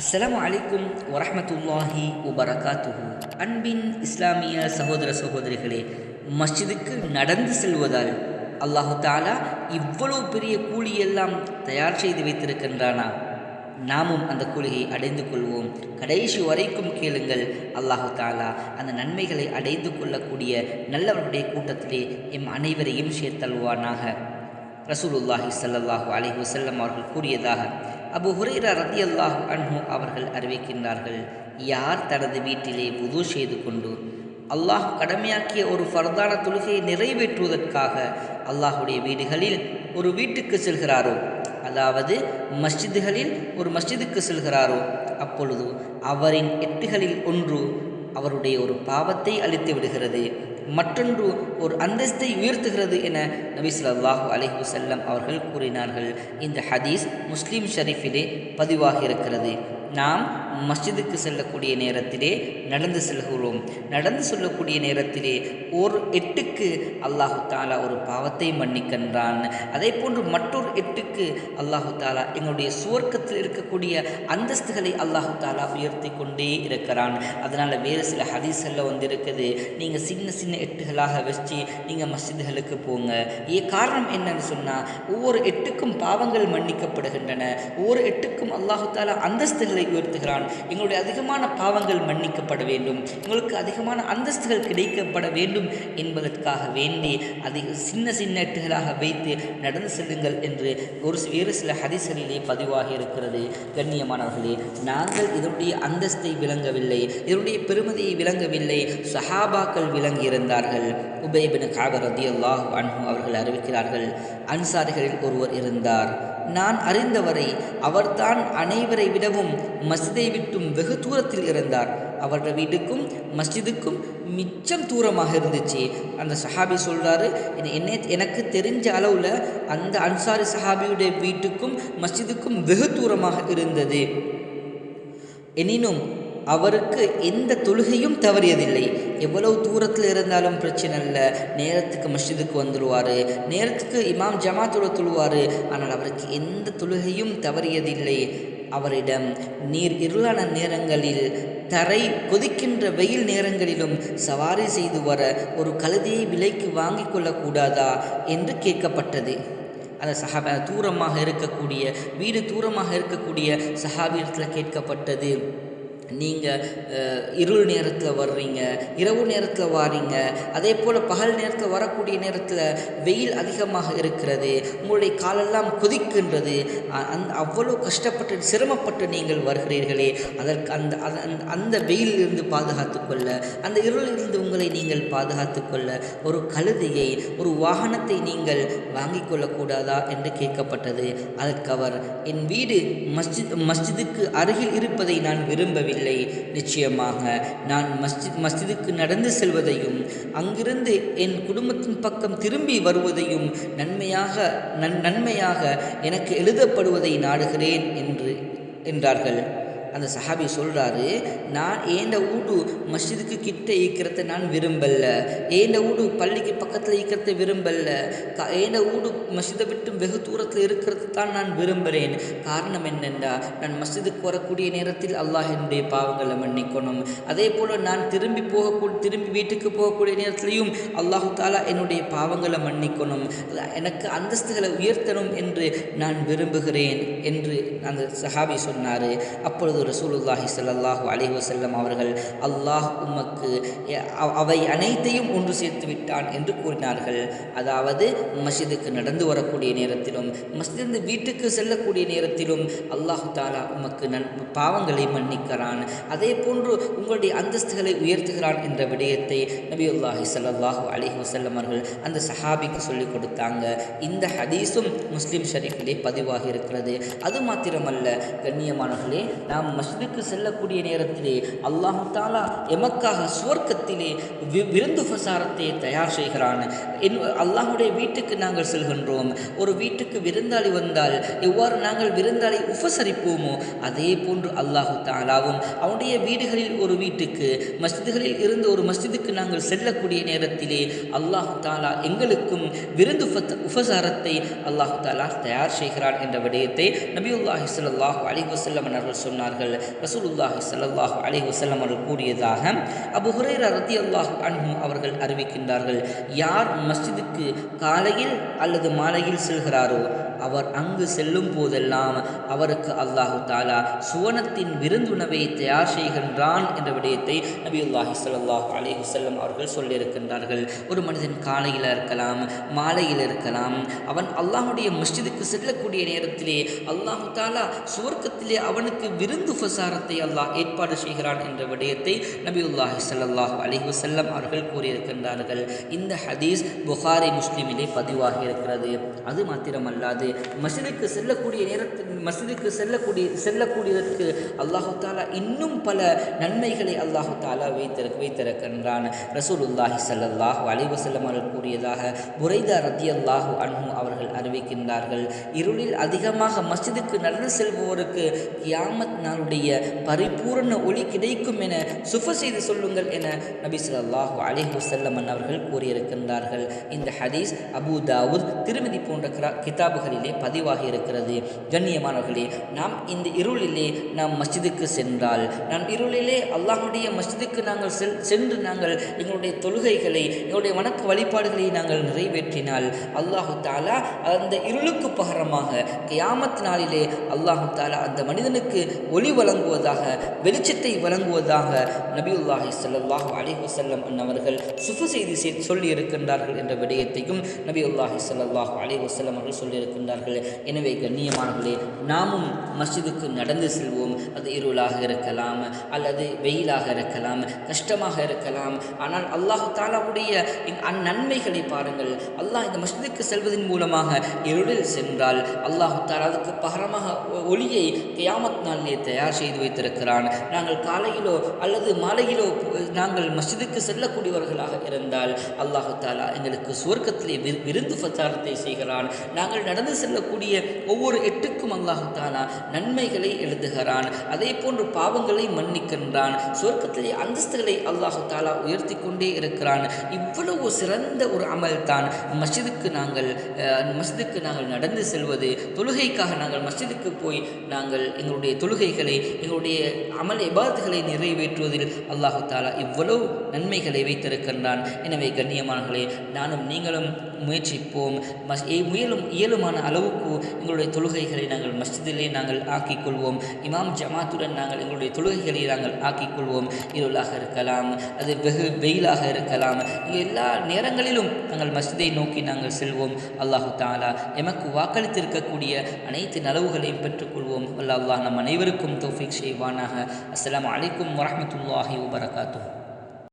அஸ்லாம் அலைக்கும் வரமத்துல்லாஹி உபரகாத்துஹு அன்பின் இஸ்லாமிய சகோதர சகோதரிகளே மஸ்ஜிதுக்கு நடந்து செல்வதால் அல்லாஹு தாலா இவ்வளவு பெரிய கூலியெல்லாம் தயார் செய்து வைத்திருக்கின்றானா? நாமும் அந்த கூலியை அடைந்து கொள்வோம். கடைசி வரைக்கும் கேளுங்கள் அல்லாஹு தாலா அந்த நன்மைகளை அடைந்து கொள்ளக்கூடிய நல்லவர்களுடைய கூட்டத்திலே எம் அனைவரையும் சேர்த்தல்வானாக. ரசூலுல்லாஹி சல்லாஹூ அலைஹி வஸல்லம் அவர்கள் கூறியதாக அபு ஹுரைரா ரதியல்லாஹு அன்ஹு அவர்கள் அறிவிக்கின்றார்கள் யார் தனது வீட்டிலே உது செய்து கொண்டு அல்லாஹ் கடமையாக்கிய ஒரு ஃபர்தான தொழுகையை நிறைவேற்றுவதற்காக அல்லாஹுடைய வீடுகளில் ஒரு வீட்டுக்கு செல்கிறாரோ அதாவது மஸ்ஜிதுகளில் ஒரு மஸ்ஜிதுக்கு செல்கிறாரோ அப்பொழுது அவரின் எட்டுகளில் ஒன்று அவருடைய ஒரு பாவத்தை அளித்து விடுகிறது. மற்றொன்று ஒரு அந்தஸ்தை உயர்த்துகிறது என நபி ஸல்லல்லாஹு செல்லம் அவர்கள் கூறினார்கள். இந்த ஹதீஸ் முஸ்லீம் ஷரீஃபிலே பதிவாகியிருக்கிறது. நாம் மஸ்ஜிதுக்கு செல்லக்கூடிய நேரத்திலே நடந்து செல்கிறோம். நடந்து செல்லக்கூடிய நேரத்திலே ஒரு எட்டுக்கு அல்லாஹு தாலா ஒரு பாவத்தை மன்னிக்கின்றான். அதே போன்று மற்றொரு எட்டுக்கு அல்லாஹு தாலா எங்களுடைய சுவர்க்கத்தில் இருக்கக்கூடிய அந்தஸ்துகளை அல்லாஹு தாலா உயர்த்தி கொண்டே இருக்கிறான். அதனால் வேறு சில ஹதீஸில் வந்து இருக்குது நீங்கள் சின்ன சின்ன எட்டுகளாக வச்சு நீங்கள் மஸ்ஜிதுகளுக்கு போங்க. ஏ காரணம் என்னன்னு சொன்னால் ஒவ்வொரு எட்டுக்கும் பாவங்கள் மன்னிக்கப்படுகின்றன. ஒவ்வொரு எட்டுக்கும் அல்லாஹு தாலா அந்தஸ்துகளை உயர்த்துகிறான். எங்களுடைய அதிகமான பாவங்கள் மன்னிக்கப்பட வேண்டும். எங்களுக்கு அதிகமான அந்தஸ்துகள் கிடைக்கப்பட வேண்டும் என்பதற்காக வேண்டி அதை சின்ன சின்ன எட்டுகளாக வைத்து நடந்து செல்லுங்கள் என்று ஒரு வேறு சில ஹதீஸ்களிலே பதிவாகி இருக்கிறது. கண்ணியமானவர்களே நாங்கள் இதனுடைய அந்தஸ்தை விளங்கவில்லை. இதனுடைய பெருமதியை விளங்கவில்லை. சஹாபாக்கள் விளங்கியிருந்தார்கள். உபேபின் காபர் ரதி அல்லாஹ் அன்ஹு அவர்கள் அறிவிக்கிறார்கள் அன்சாரிகளில் ஒருவர் இருந்தார். நான் அறிந்தவரை அவர்தான் அனைவரை விடவும் மஸ்ஜிதை விட்டும் வெகு தூரத்தில் இருந்தார். அவருடைய வீட்டுக்கும் மஸ்ஜிதுக்கும் மிச்சம் தூரமாக இருந்துச்சு. அந்த சஹாபி சொல்கிறாரு என்ன எனக்கு தெரிஞ்ச அளவில் அந்த அன்சாரி சஹாபியுடைய வீட்டுக்கும் மஸ்ஜிதுக்கும் வெகு தூரமாக இருந்தது. எனினும் அவருக்கு எந்த தொழுகையும் தவறியதில்லை. எவ்வளவு தூரத்தில் இருந்தாலும் பிரச்சனை இல்லை. நேரத்துக்கு மஸ்ஜிதுக்கு வந்துடுவார் நேரத்துக்கு இமாம் ஜமாத்தோட தொழுவார். ஆனால் அவருக்கு எந்த தொழுகையும் தவறியதில்லை. அவரிடம் நீர் இருளான நேரங்களில் தரை கொதிக்கின்ற வெயில் நேரங்களிலும் சவாரி செய்து வர ஒரு கழுதையை விலைக்கு வாங்கிக் கொள்ளக்கூடாதா என்று கேட்கப்பட்டது. அந்த சஹாப தூரமாக இருக்கக்கூடிய வீடு தூரமாக இருக்கக்கூடிய சஹாபியத்தில் கேட்கப்பட்டது. நீங்கள் இருள் நேரத்தில் வர்றீங்க இரவு நேரத்தில் வாரீங்க அதே போல் பகல் நேரத்தில் வரக்கூடிய நேரத்தில் வெயில் அதிகமாக இருக்கிறது உங்களுடைய காலெல்லாம் கொதிக்கின்றது அந் அவ்வளோ கஷ்டப்பட்டு சிரமப்பட்டு நீங்கள் வருகிறீர்களே அதற்கு அந்த அந்த- அந்த- வெயிலிருந்து பாதுகாத்து கொள்ள அந்த இருளிலிருந்து உங்களை நீங்கள் பாதுகாத்து கொள்ள ஒரு கழுதையை ஒரு வாகனத்தை நீங்கள் வாங்கிக் கொள்ளக்கூடாதா என்று கேட்கப்பட்டது. அதற்கு அவர் என் வீடு மஸ்ஜித் மஸ்ஜிதுக்கு அருகில் இருப்பதை நான் விரும்பவில்லை. நிச்சயமாக நான் மஸ்ஜித் மஸ்ஜிதுக்கு நடந்து செல்வதையும் அங்கிருந்து என் குடும்பத்தின் பக்கம் திரும்பி வருவதையும் நன்மையாக நன் நன்மையாக எனக்கு எழுதப்படுவதை நாடுகிறேன் என்று என்றார்கள். அந்த சஹாபி சொல்கிறாரு நான் ஏந்த வீடு மஸ்ஜிதுக்கு கிட்ட ஈக்கிறத நான் விரும்பல? ஏந்த வீடு பள்ளிக்கு பக்கத்தில் ஈக்கிறத விரும்பல? க ஏந்த வீடு மஸ்ஜிதை விட்டு வெகு தூரத்தில் இருக்கிறது தான் நான் விரும்புகிறேன் காரணம் என்னென்றா நான் மஸ்ஜிதுக்கு வரக்கூடிய நேரத்தில் அல்லாஹ் என்னுடைய பாவங்களை மன்னிக்கணும். அதே போல் நான் திரும்பி போகக்கூடிய திரும்பி வீட்டுக்கு போகக்கூடிய நேரத்திலையும் அல்லாஹு தாலா என்னுடைய பாவங்களை மன்னிக்கணும். எனக்கு அந்தஸ்துகளை உயர்த்தணும் என்று நான் விரும்புகிறேன் என்று அந்த சஹாபி சொன்னார். அப்பொழுது ரசூலுல்லாஹி ஸல்லல்லாஹு அலி வசல்லம் அவர்கள் அல்லாஹ் உமக்கு அவை அனைத்தையும் ஒன்று சேர்த்து விட்டான் என்று கூறினார்கள். அதாவது மஸ்ஜிதுக்கு நடந்து வரக்கூடிய நேரத்திலும் மஸ்ஜிதிலிருந்து வீட்டுக்கு செல்லக்கூடிய நேரத்திலும் அல்லாஹு தாலா உமக்கு நன் பாவங்களை மன்னிக்கிறான். அதே போன்று உங்களுடைய அந்தஸ்துகளை உயர்த்துகிறான் என்ற விடயத்தை நபியுல்லாஹி ஸல்லல்லாஹு அலி வசல்லம் அவர்கள் அந்த சஹாபிக்கு சொல்லிக் கொடுத்தாங்க. இந்த ஹதீஸும் முஸ்லீம் ஷரீஃபிலே பதிவாகி இருக்கிறது. அது மாத்திரமல்ல கண்ணியமானவர்களே நாம் மஸ்ஜிதுக்கு செல்லக்கூடிய நேரத்திலே அல்லாஹு தாலா எமக்காக சுவர்க்கத்திலே வி- விருந்து பிரசாரத்தை தயார் செய்கிறான். என் அல்லாஹுடைய வீட்டுக்கு நாங்கள் செல்கின்றோம். ஒரு வீட்டுக்கு விருந்தாளி வந்தால் எவ்வாறு நாங்கள் விருந்தாளி உபசரிப்போமோ அதே போன்று அல்லாஹு தாலாவும் அவனுடைய வீடுகளில் ஒரு வீட்டுக்கு மஸ்ஜிதுகளில் இருந்து ஒரு மஸ்ஜிதுக்கு நாங்கள் செல்லக்கூடிய நேரத்திலே அல்லாஹு தாலா எங்களுக்கும் விருந்து உபசாரத்தை அல்லாஹு தாலா தயார் செய்கிறான் என்ற விடயத்தை நபியுல்லாஹி ஸல்லல்லாஹு அலைஹி வஸல்லம் அவர்கள் சொன்னார்கள். சொன்னார்கள். ரசூலுல்லாஹி ஸல்லல்லாஹு அலி வசல்லம் அவர்கள் கூறியதாக அபு ரத்தி ரலியல்லாஹு அன்ஹு அவர்கள் அறிவிக்கின்றார்கள். யார் மஸ்ஜிதுக்கு காலையில் அல்லது மாலையில் செல்கிறாரோ அவர் அங்கு செல்லும் போதெல்லாம் அவருக்கு அல்லாஹு தாலா சுவனத்தின் விருந்துணவை தயார் செய்கின்றான் என்ற விடயத்தை நபியுல்லாஹி ஸல்லல்லாஹு அலைஹி வஸல்லம் அவர்கள் சொல்லியிருக்கின்றார்கள். ஒரு மனிதன் காலையில் இருக்கலாம் மாலையில் இருக்கலாம் அவன் அல்லாஹுடைய மஸ்ஜிதுக்கு செல்லக்கூடிய நேரத்திலே அல்லாஹு தாலா சுவர்க்கத்திலே அவனுக்கு விருந்து பிரசாரத்தை அல்லாஹ் ஏற்பாடு செய்கிறான் என்ற விடயத்தை நபியுல்லாஹி சல்லாஹ் அலைஹி செல்லம் அவர்கள் கூறியிருக்கின்றார்கள். இந்த ஹதீஸ் புகாரி முஸ்லிமிலே பதிவாகி இருக்கிறது. அது மாத்திரமல்லாது மஸ்ஜிதுக்கு செல்லக்கூடிய நேரத்தில் மசிதுக்கு செல்லக்கூடிய செல்லக்கூடியதற்கு அல்லாஹு தாலா இன்னும் பல நன்மைகளை அல்லாஹு தாலா வைத்திரு வைத்திருக்கின்றான். ரசூலுல்லாஹி சல்லாஹு அலைவசல்லம் அவர்கள் கூறியதாக புரைதா ரத்தியல்லாஹு அன்பு அவர்கள் அறிவிக்கின்றார்கள். இருளில் அதிகமாக மசிதுக்கு நடந்து செல்பவருக்கு கியாமத் நாளுடைய பரிபூரண ஒளி கிடைக்கும் என சுஃப செய்து சொல்லுங்கள் என நபி சொல்லாஹு அலைஹி செல்லமன் அவர்கள் கூறியிருக்கின்றார்கள். இந்த ஹதீஸ் அபூ தாவூத் திருமதி போன்ற கிதாபுகள் கிதாபுகளிலே பதிவாகி இருக்கிறது கண்ணியமானவர்களே நாம் இந்த இருளிலே நாம் மஸ்ஜிதுக்கு சென்றால் நாம் இருளிலே அல்லாஹுடைய மஸ்ஜிதுக்கு நாங்கள் செல் சென்று நாங்கள் எங்களுடைய தொழுகைகளை எங்களுடைய வணக்க வழிபாடுகளை நாங்கள் நிறைவேற்றினால் அல்லாஹு தாலா அந்த இருளுக்கு பகரமாக கியாமத் நாளிலே அல்லாஹு தாலா அந்த மனிதனுக்கு ஒளி வழங்குவதாக வெளிச்சத்தை வழங்குவதாக நபியுல்லாஹி ஸல்லல்லாஹு அலி வசல்லம் அவர்கள் சுஃப செய்தி சொல்லியிருக்கின்றார்கள் என்ற விடயத்தையும் நபியுல்லாஹி ஸல்லல்லாஹு அலி வசல்லம் அவர்கள் சொல்லியிருக்கின்றார்கள் எனவே கண்ணியமானவர்களே நாமும் மஸ்ஜிதுக்கு நடந்து செல்வோம். அது இருளாக இருக்கலாம் அல்லது வெயிலாக இருக்கலாம் கஷ்டமாக இருக்கலாம். ஆனால் அல்லாஹு தாலாவுடைய அந்நன்மைகளை பாருங்கள். அல்லாஹ் இந்த மஸ்ஜிதுக்கு செல்வதன் மூலமாக இருளில் சென்றால் அல்லாஹு தாலா அதுக்கு பகரமாக ஒ- ஒளியை கியாமத் நாளிலே தயார் செய்து வைத்திருக்கிறான். நாங்கள் காலையிலோ அல்லது மாலையிலோ நாங்கள் மஸ்ஜிதுக்கு செல்லக்கூடியவர்களாக இருந்தால் அல்லாஹு தாலா எங்களுக்கு சுவர்க்கத்திலே விருந்து பிரச்சாரத்தை செய்கிறான். நாங்கள் நடந்து கடந்து செல்லக்கூடிய ஒவ்வொரு எட்டுக்கும் அல்லாஹாலா நன்மைகளை எழுதுகிறான். அதே போன்று பாவங்களை மன்னிக்கின்றான். சொர்க்கத்திலே அந்தஸ்துகளை அல்லாஹு தாலா உயர்த்தி கொண்டே இருக்கிறான். இவ்வளவு சிறந்த ஒரு அமல் தான் மஸ்ஜிதுக்கு நாங்கள் அஹ், மஸ்ஜிதுக்கு நாங்கள் நடந்து செல்வது தொழுகைக்காக நாங்கள் மஸ்ஜிதுக்கு போய் நாங்கள் எங்களுடைய தொழுகைகளை எங்களுடைய அமல் இபாதத்துகளை நிறைவேற்றுவதில் அல்லாஹு தாலா இவ்வளவு நன்மைகளை வைத்திருக்கின்றான். எனவே கண்ணியமானங்களே நானும் நீங்களும் முயற்சிப்போம். முயலும் இயலுமான அளவுக்கு எங்களுடைய தொழுகைகளை நாங்கள் மஸ்ஜிதிலே நாங்கள் ஆக்கிக் கொள்வோம் இமாம் ஜமாத்துடன் நாங்கள் எங்களுடைய தொழுகைகளை நாங்கள் ஆக்கிக் கொள்வோம் இருளாக இருக்கலாம் அது வெகு வெயிலாக இருக்கலாம். எல்லா நேரங்களிலும் நாங்கள் மஸ்ஜிதை நோக்கி நாங்கள் செல்வோம். அல்லாஹு தாலா எமக்கு வாக்களித்திருக்கக்கூடிய அனைத்து நலவுகளையும் பெற்றுக்கொள்வோம். அல்லாஹ் நம் அனைவருக்கும் தோஃபிக் செய்வானாக. அஸ்லாம் அலைக்கும் வரமத்துல்லாஹி வபரகாத்துஹு.